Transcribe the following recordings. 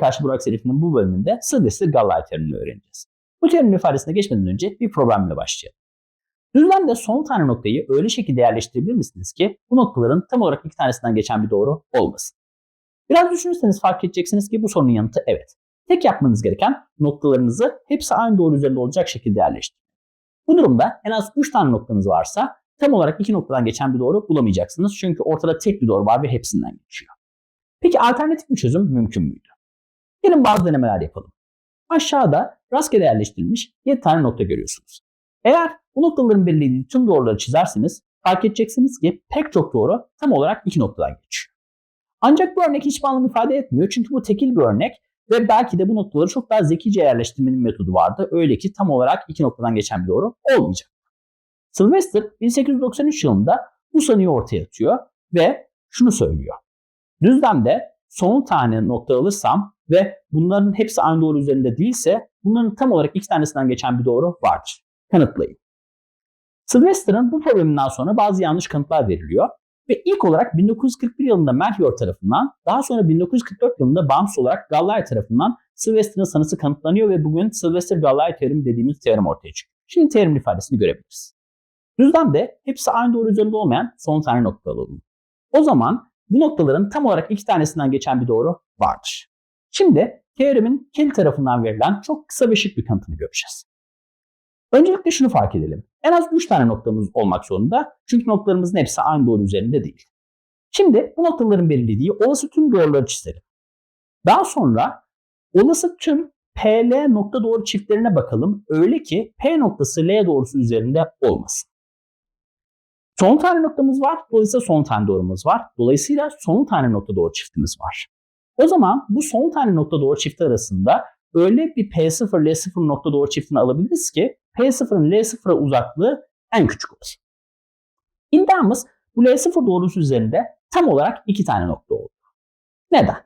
karşı Burak Serif'in bu bölümünde Sylvester Gallagher terimini öğreneceğiz. Bu terimin ifadesine geçmeden önce bir problemle başlayalım. Düzlemde son tane noktayı öyle şekilde yerleştirebilir misiniz ki bu noktaların tam olarak iki tanesinden geçen bir doğru olmasın? Biraz düşünürseniz fark edeceksiniz ki bu sorunun yanıtı evet. Tek yapmanız gereken noktalarınızı hepsi aynı doğru üzerinde olacak şekilde yerleştirmek. Bu durumda en az 3 tane noktanız varsa tam olarak iki noktadan geçen bir doğru bulamayacaksınız. Çünkü ortada tek bir doğru var ve hepsinden geçiyor. Peki alternatif bir çözüm mümkün müydü? Gelin bazı denemeler yapalım. Aşağıda rastgele yerleştirilmiş 7 tane nokta görüyorsunuz. Eğer bu noktaların belirlediği tüm doğruları çizerseniz fark edeceksiniz ki pek çok doğru tam olarak iki noktadan geçiyor. Ancak bu örnek hiçbir anlam ifade etmiyor çünkü bu tekil bir örnek ve belki de bu noktaları çok daha zekice yerleştirmenin metodu vardı. Öyle ki tam olarak iki noktadan geçen bir doğru olmayacak. Sylvester 1893 yılında bu sanıyı ortaya atıyor ve şunu söylüyor. Düzlemde son tane nokta alırsam ve bunların hepsi aynı doğru üzerinde değilse bunların tam olarak iki tanesinden geçen bir doğru vardır. Kanıtlayın. Sylvester'ın bu probleminden sonra bazı yanlış kanıtlar veriliyor ve ilk olarak 1941 yılında Melchior tarafından, daha sonra 1944 yılında bağımsız olarak Gallagher tarafından Sylvester'ın sanısı kanıtlanıyor ve bugün Sylvester-Gallagher teoremi dediğimiz teorem ortaya çıkıyor. Şimdi teoremin ifadesini görebiliriz. Düzlemde hepsi aynı doğru üzerinde olmayan son tane nokta alalım. O zaman bu noktaların tam olarak iki tanesinden geçen bir doğru vardır. Şimdi teoremin kendi tarafından verilen çok kısa ve şık bir kanıtını göreceğiz. Öncelikle şunu fark edelim. En az 3 tane noktamız olmak zorunda. Çünkü noktalarımızın hepsi aynı doğru üzerinde değil. Şimdi bu noktaların belirlediği olası tüm doğruları çizelim. Daha sonra olası tüm PL nokta doğru çiftlerine bakalım. Öyle ki P noktası L doğrusu üzerinde olmasın. Son tane noktamız var. Dolayısıyla son tane doğrumuz var. Dolayısıyla son tane nokta doğru çiftimiz var. O zaman bu son tane nokta doğru çifti arasında öyle bir P0 L0 nokta doğru çiftini alabiliriz ki P0'ın L0'a uzaklığı en küçük olur. İddiamız bu L0 doğrusu üzerinde tam olarak iki tane nokta oldu. Neden?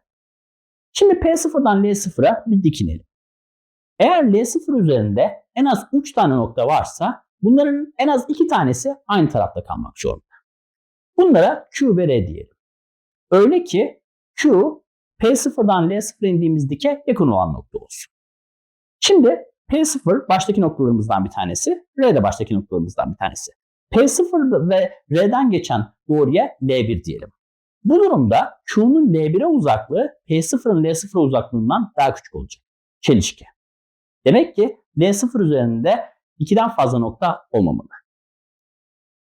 Şimdi P0'dan L0'a bir dikinelim. Eğer L0 üzerinde en az 3 tane nokta varsa bunların en az 2 tanesi aynı tarafta kalmak zorunda. Bunlara Q ve R diyelim. Öyle ki Q P0'dan L0 indiğimiz dike yakın olan nokta olsun. Şimdi P0 baştaki noktalarımızdan bir tanesi, R de baştaki noktalarımızdan bir tanesi. P0 ve R'den geçen doğruya L1 diyelim. Bu durumda Q'nun L1'e uzaklığı P0'ın L0 uzaklığından daha küçük olacak. Çelişki. Demek ki L0 üzerinde 2'den fazla nokta olmamalı.